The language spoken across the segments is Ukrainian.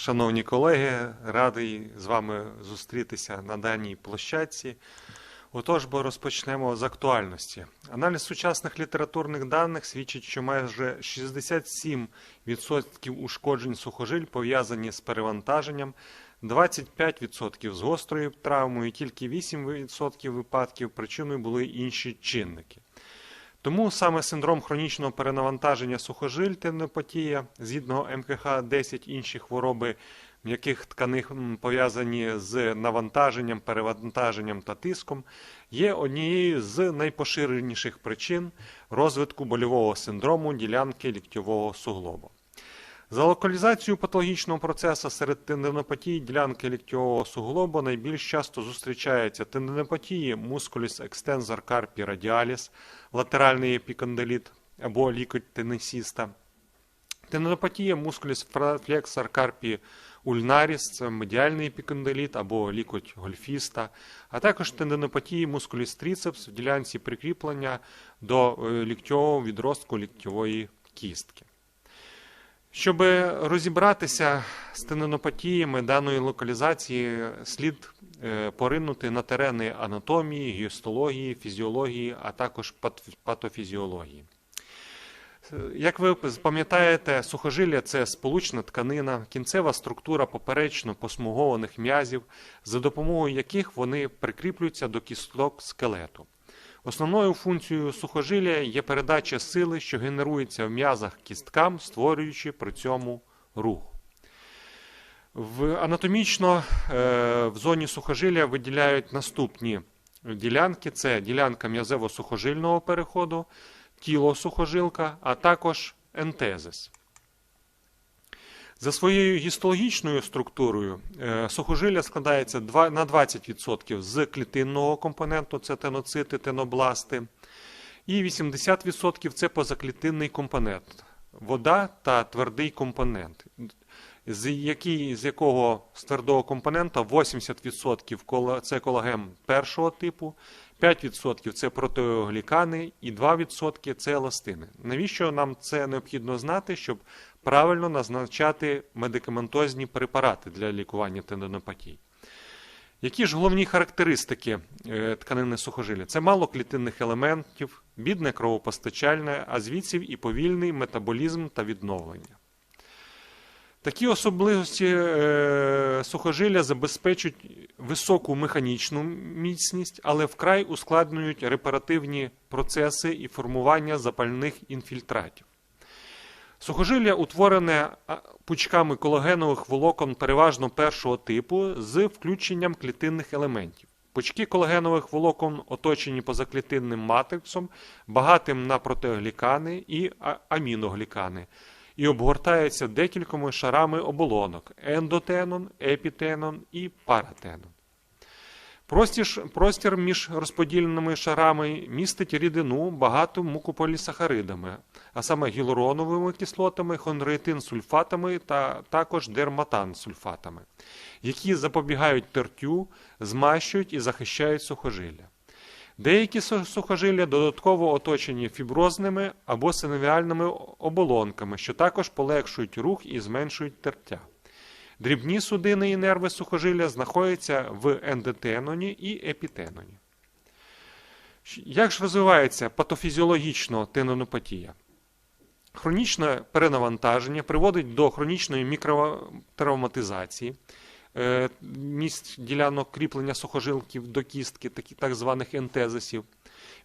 Шановні колеги, радий з вами зустрітися на даній площадці. Отож, бо розпочнемо з актуальності. Аналіз сучасних літературних даних свідчить, що майже 67% ушкоджень сухожиль пов'язані з перевантаженням, 25% з гострою травмою, тільки 8% випадків причиною були інші чинники. Тому саме синдром хронічного перенавантаження сухожиль тендинопатія, згідно МКХ 10 інші хвороби м'яких тканин пов'язані з навантаженням, перевантаженням та тиском, є однією з найпоширеніших причин розвитку больового синдрому ділянки ліктьового суглобу. За локалізацією патологічного процесу серед тендинопатії ділянки ліктьового суглобу найбільш часто зустрічаються тендинопатії мускуліс екстензор карпі радіаліс, латеральний епікондиліт або лікоть тенесіста, тендинопатія мускуліс флексор карпі ульнаріс, це медіальний епікондиліт або лікоть гольфіста, а також тендинопатії мускуліс тріцепс в ділянці прикріплення до е, ліктьового відростку ліктьової кістки. Щоб розібратися з тендинопатіями даної локалізації, слід е, поринути на терени анатомії, гістології, фізіології, а також патофізіології. Е, Як ви пам'ятаєте, сухожилля це сполучна тканина, кінцева структура поперечно посмугованих м'язів, за допомогою яких вони прикріплюються до кісток скелету. Основною функцією сухожилля є передача сили, що генерується в м'язах кісткам, створюючи при цьому рух. В анатомічно е, в зоні сухожилля виділяють наступні ділянки: це ділянка м'язево-сухожильного переходу, тіло сухожилка, а також ентезис. За своєю гістологічною структурою е, сухожилля складається на 20% з клітинного компоненту, це теноцити, тенобласти, і 80% це позаклітинний компонент, вода та твердий компонент, з, який, з якого з твердого компонента 80% це колаген першого типу, 5% це протеоглікани і 2% це еластини. Навіщо нам це необхідно знати, щоб правильно назначати медикаментозні препарати для лікування тендинопатій? Які ж головні характеристики е, тканини сухожилля? Це мало клітинних елементів, бідне кровопостачальне, а звідси і повільний метаболізм та відновлення. Такі особливості е, сухожилля забезпечують високу механічну міцність, але вкрай ускладнюють репаративні процеси і формування запальних інфільтратів. Сухожилля утворене пучками колагенових волокон переважно першого типу з включенням клітинних елементів. Пучки колагенових волокон оточені позаклітинним матриксом, багатим на протеоглікани і аміноглікани, і обгортаються декількома шарами оболонок ендотенон, епітенон і паратенон. Простір, між розподіленими шарами містить рідину багату мукополісахаридами, а саме гіалуроновими кислотами, хонреїтин-сульфатами та також дерматан-сульфатами, які запобігають тертю, змащують і захищають сухожилля. Деякі сухожилля додатково оточені фіброзними або синовіальними оболонками, що також полегшують рух і зменшують тертя. Дрібні судини і нерви сухожилля знаходяться в ендотеноні і епітеноні. Як ж розвивається патофізіологічно тендинопатія? Хронічне перенавантаження приводить до хронічної мікротравматизації е, місць ділянок кріплення сухожилків до кістки, так званих ентезисів.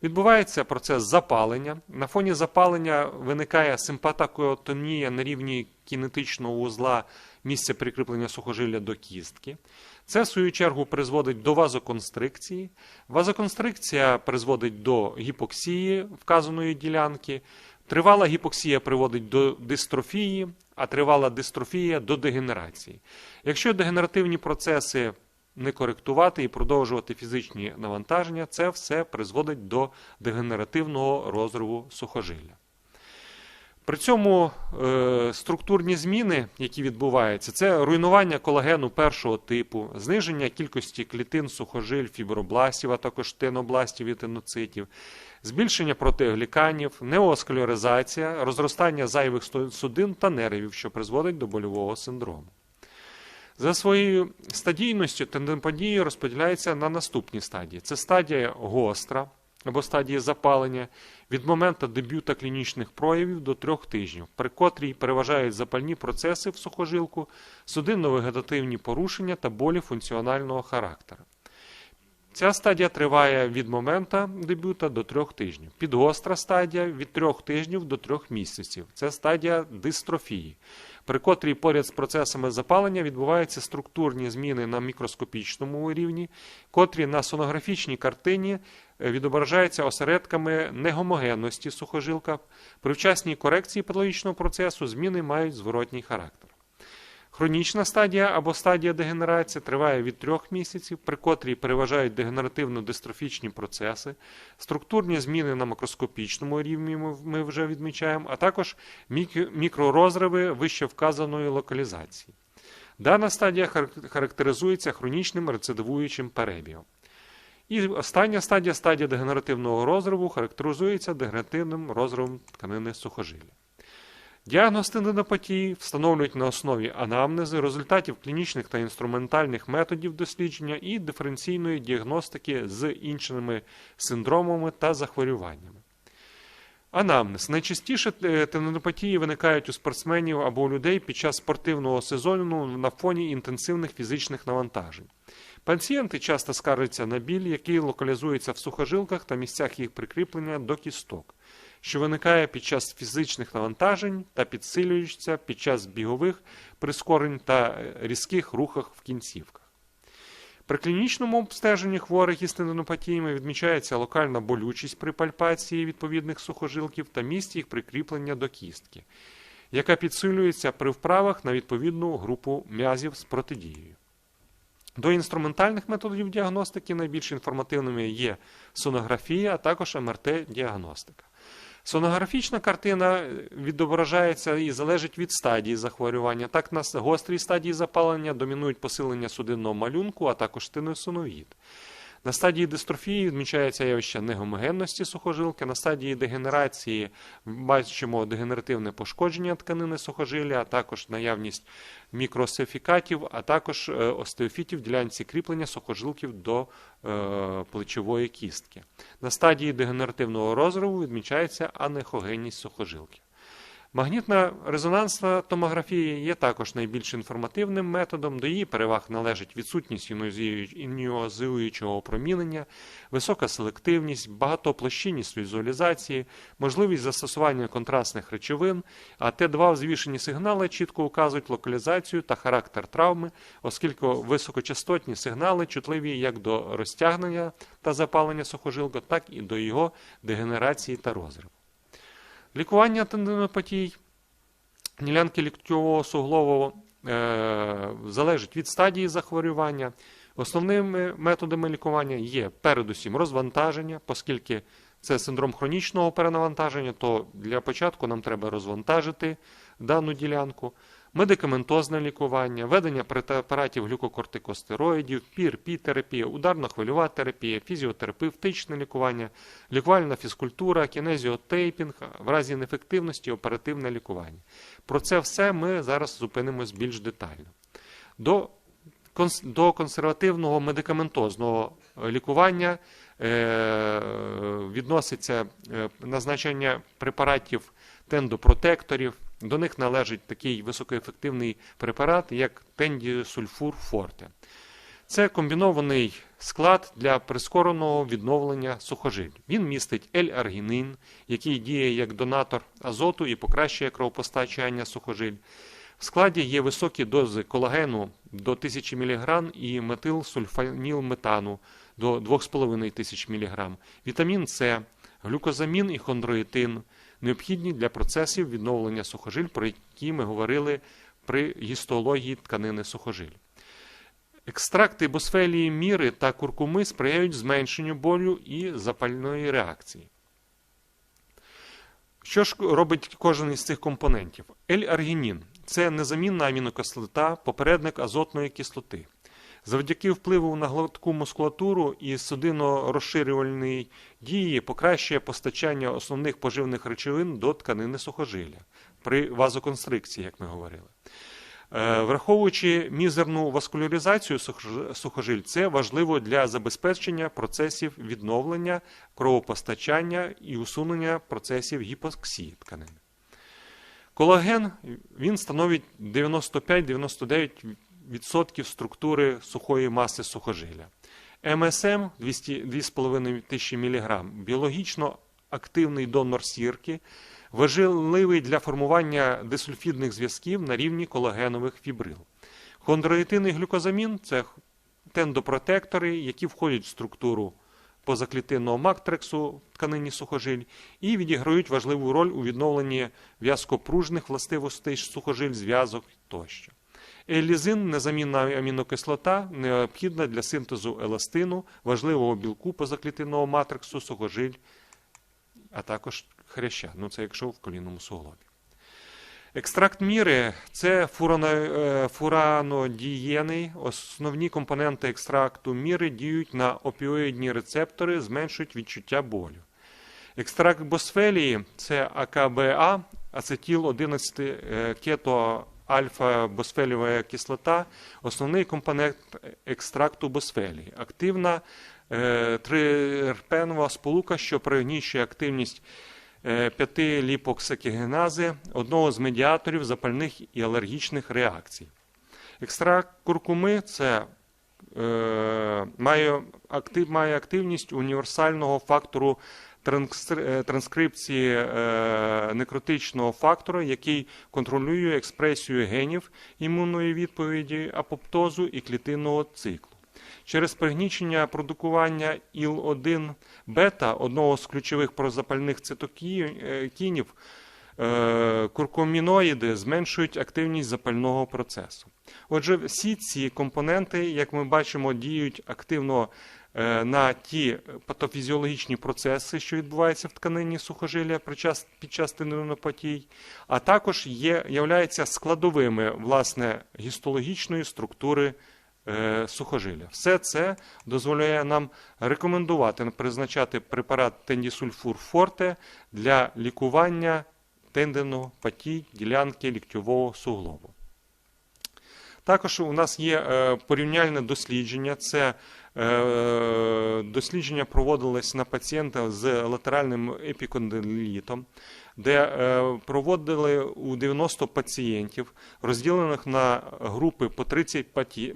Відбувається процес запалення. На фоні запалення виникає симпатокотонія на рівні кінетичного вузла місця прикріплення сухожилля до кістки. Це, в свою чергу, призводить до вазоконстрикції. Вазоконстрикція призводить до гіпоксії вказаної ділянки. Тривала гіпоксія приводить до дистрофії, а тривала дистрофія до дегенерації. Якщо дегенеративні процеси не коректувати і продовжувати фізичні навантаження, це все призводить до дегенеративного розриву сухожилля. При цьому е, структурні зміни, які відбуваються, це руйнування колагену першого типу, зниження кількості клітин сухожиль, фібробластів, а також тенобластів і теноцитів, збільшення протеогліканів, неосклеризація, розростання зайвих судин та нервів, що призводить до больового синдрому. За своєю стадійністю тендиноподії розподіляється на наступні стадії. Це стадія гостра або стадія запалення від моменту дебюта клінічних проявів до трьох тижнів, при котрій переважають запальні процеси в сухожилку, судинно-вегетативні порушення та болі функціонального характеру. Ця стадія триває від моменту дебюта до трьох тижнів. Підгостра стадія від трьох тижнів до трьох місяців. Це стадія дистрофії, при котрій поряд з процесами запалення відбуваються структурні зміни на мікроскопічному рівні, котрі на сонографічній картині е, відображаються осередками негомогенності сухожилка. При вчасній корекції патологічного процесу зміни мають зворотній характер. Хронічна стадія або стадія дегенерації триває від трьох місяців, при котрій переважають дегенеративно-дистрофічні процеси, структурні зміни на макроскопічному рівні ми- вже відмічаємо, а також мік- мікророзриви вище вказаної локалізації. Дана стадія характеризується хронічним рецидивуючим перебігом. І остання стадія, стадія дегенеративного розриву, характеризується дегенеративним розривом тканини сухожилля. Діагноз тендинопатії встановлюють на основі анамнези, результатів клінічних та інструментальних методів дослідження і диференційної діагностики з іншими синдромами та захворюваннями. Анамнез. Найчастіше е, тендинопатії виникають у спортсменів або у людей під час спортивного сезону на фоні інтенсивних фізичних навантажень. Пацієнти часто скаржаться на біль, який локалізується в сухожилках та місцях їх прикріплення до кісток, що виникає під час фізичних навантажень та підсилюється під час бігових прискорень та е, різких рухах в кінцівках. При клінічному обстеженні хворих із тендинопатіями відмічається локальна болючість при пальпації відповідних сухожилків та місць їх прикріплення до кістки, яка підсилюється при вправах на відповідну групу м'язів з протидією. До інструментальних методів діагностики найбільш інформативними є сонографія, а також МРТ-діагностика. Сонографічна картина е, відображається і залежить від стадії захворювання. Так, на гострій стадії запалення домінують посилення судинного малюнку, а також тиносиновід. На стадії дистрофії відмічається явище негомогенності сухожилки. На стадії дегенерації бачимо дегенеративне пошкодження тканини сухожилля, а також наявність мікросифікатів, а також е, остеофітів в ділянці кріплення сухожилків до е, плечової кістки. На стадії дегенеративного розриву відмічається анехогенність сухожилки. Магнітна резонансна томографія є також найбільш інформативним методом. До її переваг належить відсутність іонізуючого опромінення, висока селективність, багатоплощинність візуалізації, можливість застосування контрастних речовин, а Т2 взвішені сигнали чітко указують локалізацію та характер травми, оскільки високочастотні сигнали чутливі як до розтягнення та запалення сухожилка, так і до його дегенерації та розриву. Лікування тендинопатій ділянки ліктьового суглового е, залежить від стадії захворювання. Основними методами лікування є передусім розвантаження, оскільки це синдром хронічного перенавантаження, то для початку нам треба розвантажити дану ділянку, медикаментозне лікування, введення препаратів глюкокортикостероїдів, пір-пі-терапія, ударно-хвильова терапія, фізіотерапевтичне лікування, лікувальна фізкультура, кінезіотейпінг, в разі неефективності оперативне лікування. Про це все ми зараз зупинимось більш детально. До до консервативного медикаментозного е, лікування е, відноситься е, назначення препаратів тендопротекторів. До них належить такий високоефективний препарат, як тендісульфур форте. Це комбінований склад для прискореного відновлення сухожиль. Він містить L-аргінин, який діє як донатор азоту і покращує кровопостачання сухожиль. В складі є високі дози колагену до 1000 мг і метилсульфанілметану до 2500 мг, вітамін С, глюкозамін і хондроїтин, необхідні для процесів відновлення сухожиль, про які ми говорили при гістології тканини сухожиль. Екстракти босфелії міри та куркуми сприяють зменшенню болю і запальної реакції. Що ж робить кожен із цих компонентів? L-аргінін – це незамінна амінокислота, попередник азотної кислоти. Завдяки впливу на гладку мускулатуру і судино-розширювальної дії покращує постачання основних поживних речовин до тканини сухожилля при вазоконстрикції, як ми говорили. Е, Враховуючи мізерну васкуляризацію сухожиль, це важливо для забезпечення процесів відновлення, кровопостачання і усунення процесів гіпоксії тканини. Колаген він становить 95-99% структури сухої маси сухожилля. МСМ 200 2,5 тисячі мг біологічно активний донор сірки, важливий для формування дисульфідних зв'язків на рівні колагенових фібрил. Хондроїтин і глюкозамін це тендопротектори, які входять в структуру позаклітинного мактрексу в тканині сухожиль і відіграють важливу роль у відновленні в'язкопружних властивостей сухожиль, зв'язок тощо. Елізин незамінна амінокислота, необхідна для синтезу еластину, важливого білку позаклітинного матриксу, сухожиль, а також хряща. Ну це якщо в колінному суглобі. Екстракт міри це е, фуранодієни. Основні компоненти екстракту міри діють на опіоїдні рецептори, зменшують відчуття болю. Екстракт босфелії це АКБА, ацетіл 11 е, кето альфа босфелієва кислота, основний компонент екстракту босфелії. Активна е, трирпенова сполука, що пригнічує активність 5 ліпоксакігенази, одного з медіаторів запальних і алергічних реакцій. Екстракт куркуми це е, має, актив, має активність універсального фактору е, транскрипції е, некротичного фактора, який контролює експресію генів імунної відповіді апоптозу і клітинного циклу. Через пригнічення продукування ІЛ-1 бета, одного з ключових прозапальних цитокінів, е, куркуміноїди зменшують активність запального процесу. Отже, всі ці компоненти, як ми бачимо, діють активно е, на ті патофізіологічні процеси, що відбуваються в тканині сухожилля під час, тендинопатій, а також є, являються складовими власне, гістологічної структури е, сухожилля. Все це дозволяє нам рекомендувати призначати препарат тендісульфур форте для лікування тендинопатій ділянки ліктьового суглобу. Також у нас є е, порівняльне дослідження. Це е, дослідження проводилось на пацієнтах з латеральним епікондилітом, де е, проводили у 90 пацієнтів, розділених на групи по 30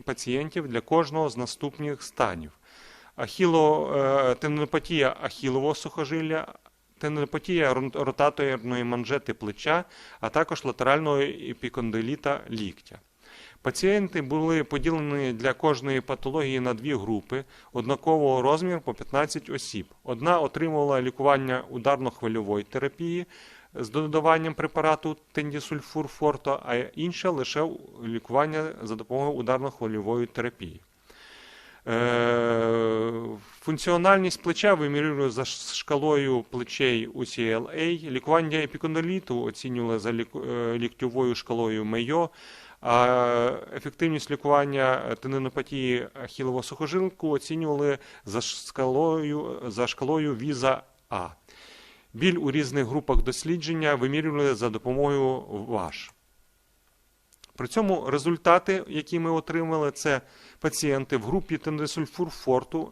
пацієнтів для кожного з наступних станів. Ахіло, тендинопатія ахілового сухожилля, тендинопатія рон- ротаторної манжети плеча, а також латерального епікондиліта ліктя. Пацієнти були поділені для кожної патології на дві групи однакового розміру по 15 осіб. Одна отримувала лікування ударно-хвильової терапії з додаванням препарату тендісульфур форто, а інша лише лікування за допомогою ударно-хвильової терапії. Е, Функціональність плеча вимірювали за шкалою плечей UCLA. Лікування епікондиліту оцінювали за е, ліктьовою шкалою Мейо, ефективність лікування тенинопатії хілового сухожилку оцінювали за шкалою, за шкалою Віза А. Біль у різних групах дослідження вимірювали за допомогою ВАШ. При цьому результати, які ми отримали, це пацієнти в групі тендесульфур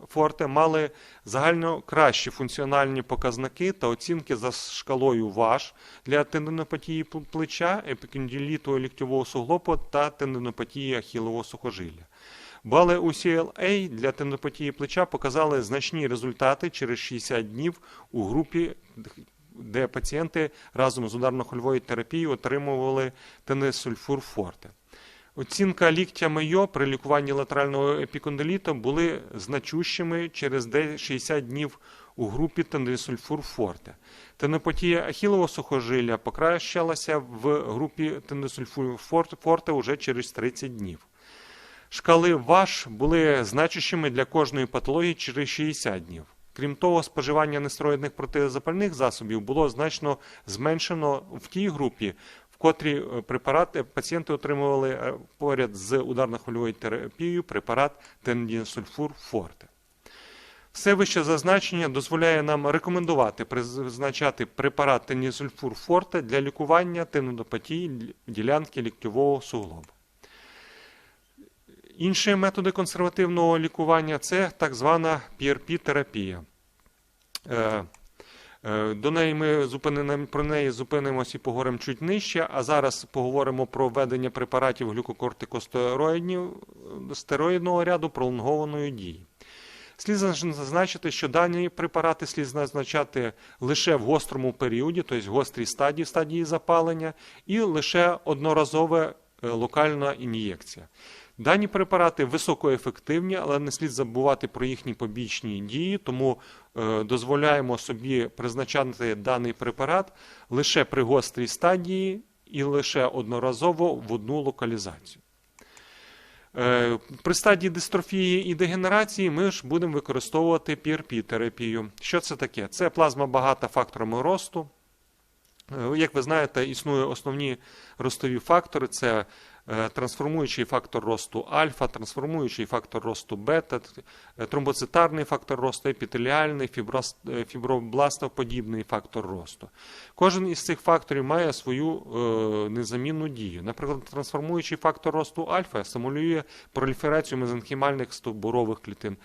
форте мали загально кращі функціональні показники та оцінки за шкалою ВАШ для тендинопатії плеча, епікондиліту ліктьового суглобу та тендинопатії ахілового сухожилля. Бали UCLA для тендинопатії плеча показали значні результати через 60 днів у групі, де пацієнти разом з ударно-хольовою терапією отримували тенесульфур форте. Оцінка ліктя Мейо при лікуванні латерального епікондиліта були значущими через 60 днів у групі тендесульфур форте. Тенопатія ахілового сухожилля покращалася в групі тендесульфур форте форте уже через 30 днів. Шкали ВАШ були значущими для кожної патології через 60 днів. Крім того, споживання нестероїдних протизапальних засобів було значно зменшено в тій групі, в котрій е, препарати пацієнти отримували е, поряд з ударно-хвильовою терапією препарат тендінсульфур форте. Все вище зазначення дозволяє нам рекомендувати призначати препарат тенісульфур форте для лікування тендинопатії ділянки ліктьового суглобу. Інші методи консервативного лікування це так звана PRP-терапія. Е, е, До неї ми зупинимо, про неї зупинимося і поговоримо чуть нижче, а зараз поговоримо про введення препаратів глюкокортикостероїдів стероїдного ряду пролонгованої дії. Слід зазначити, що дані препарати слід назначати лише в гострому періоді, тобто в гострій стадії, стадії запалення, і лише одноразова е, локальна ін'єкція. Дані препарати високоефективні, але не слід забувати про їхні побічні дії, тому е, дозволяємо собі призначати даний препарат лише при гострій стадії і лише одноразово в одну локалізацію. Е, При стадії дистрофії і дегенерації ми ж будемо використовувати PRP-терапію. Що це таке? Це плазма багата факторами росту. Е, Як ви знаєте, існують основні ростові фактори: це трансформуючий фактор росту альфа, трансформуючий фактор росту бета, е, тромбоцитарний фактор росту, епітеліальний, е, фібробластоподібний фактор росту. Кожен із цих факторів має свою е, незамінну дію. Наприклад, трансформуючий фактор росту альфа стимулює проліферацію мезенхімальних стовбурових клітин.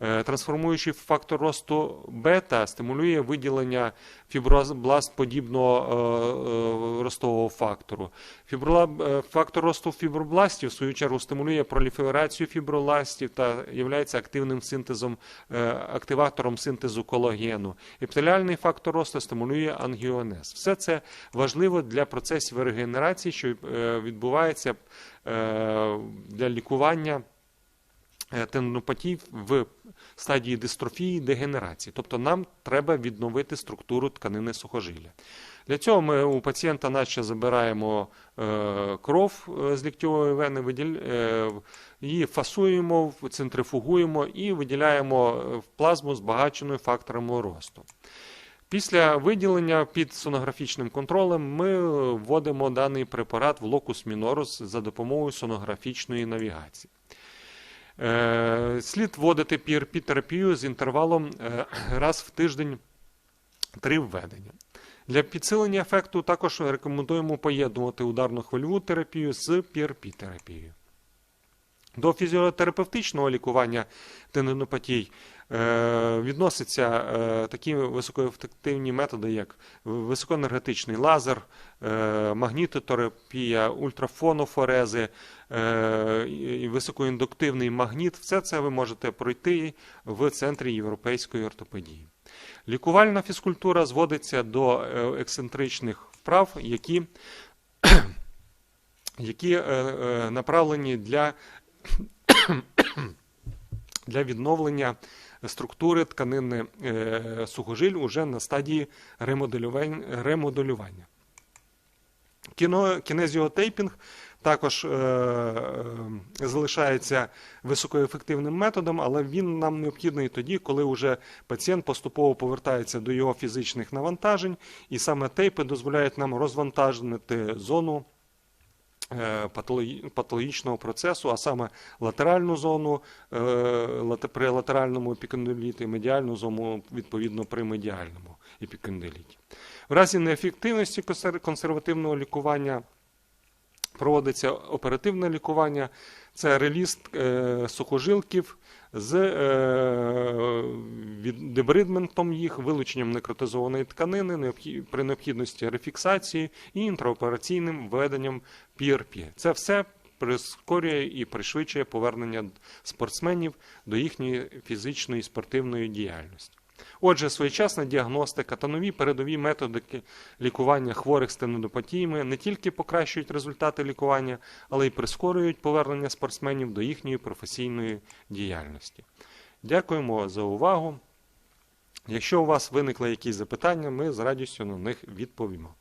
Е, Трансформуючий фактор росту бета стимулює виділення фібробласт-подібного е, е, ростового фактору. Фіброла- е, Фактор росту фібробластів, в свою чергу, стимулює проліферацію фібробластів та є активним синтезом, е, активатором синтезу колагену. Епітеліальний фактор росту стимулює ангіонез. Все це важливо для процесів регенерації, що е, відбувається для лікування тендинопатій в стадії дистрофії дегенерації. Тобто нам треба відновити структуру тканини сухожилля. Для цього ми у пацієнта наче забираємо е, кров е, з ліктьової вени, е, її фасуємо, центрифугуємо і виділяємо в плазму збагаченою факторами росту. Після виділення під сонографічним контролем ми вводимо даний препарат в локус мінорус за допомогою сонографічної навігації. Слід вводити PRP-терапію з інтервалом раз в тиждень три введення. Для підсилення ефекту також рекомендуємо поєднувати ударну хвильову терапію з PRP-терапією. До фізіотерапевтичного лікування тендинопатій е, відносяться е, такі високоефективні методи, як високоенергетичний лазер, е, магнітотерапія, ультрафонофорези, е, високоіндуктивний магніт. Все це ви можете пройти в центрі європейської ортопедії. Лікувальна фізкультура зводиться до е, ексцентричних вправ, які, які е, е, направлені для для відновлення структури тканини сухожиль уже на стадії ремоделювання. Кінезіотейпінг також е, е, залишається високоефективним методом, але він нам необхідний тоді, коли вже пацієнт поступово повертається до його фізичних навантажень, і саме тейпи дозволяють нам розвантажити зону е, патологічного процесу, а саме латеральну зону при латеральному епікондиліті, медіальну зону відповідно при медіальному епікондиліті. В разі неефективності консервативного лікування проводиться оперативне лікування, це реліз е, сухожилків з е, дебридментом їх, вилученням некротизованої тканини при необхідності рефіксації і інтраопераційним введенням PRP. Це все прискорює і пришвидшує повернення спортсменів до їхньої фізичної і спортивної діяльності. Отже, своєчасна діагностика та нові передові методики лікування хворих стенодопатіями не тільки покращують результати лікування, але й прискорюють повернення спортсменів до їхньої професійної діяльності. Дякуємо за увагу. Якщо у вас виникли якісь запитання, ми з радістю на них відповімо.